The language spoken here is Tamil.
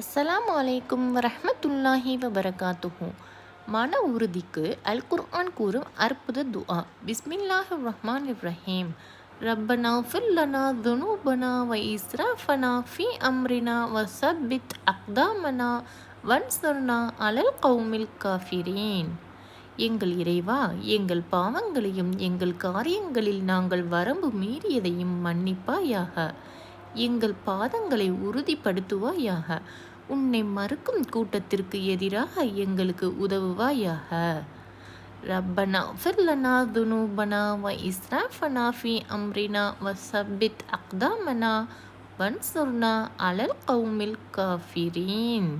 அஸ்லாம் வலைக்கும் வரஹ்மத்துல்லாஹி வபரகாத்துஹூ. மன உறுதிக்கு அல் குர்ஆன் கூறும் அற்புத துஆ. பிஸ்மில்லாஹ் ரஹ்மான் இப்ராஹிம் ரப்பனா ஃபில்லனா துனூபனா வ இஸ்ராஃபனா ஃபி அம்ரினா வ சப்பித் அக்தாமனா வன்சர்னா அலல் கௌமில் காஃபிரீன். எங்கள் இறைவா எங்கள் பாவங்களையும் எங்கள் காரியங்களில் நாங்கள் வரம்பு மீறியதையும் மன்னிப்பாயாக. எங்கள் பாதங்களை உறுதிப்படுத்துவாயாக. உன்னை மறுக்கும் கூட்டத்திற்கு எதிராக எங்களுக்கு உதவுவாயாக. ரப்பனா ஃபிர்லனா துனூபனா வ இஸ்ராஃபனா ஃபி அம்ரினா வ சப்பித் அக்தாமனா வன்சுர்னா அலல் கௌமில் காஃபிரீன்.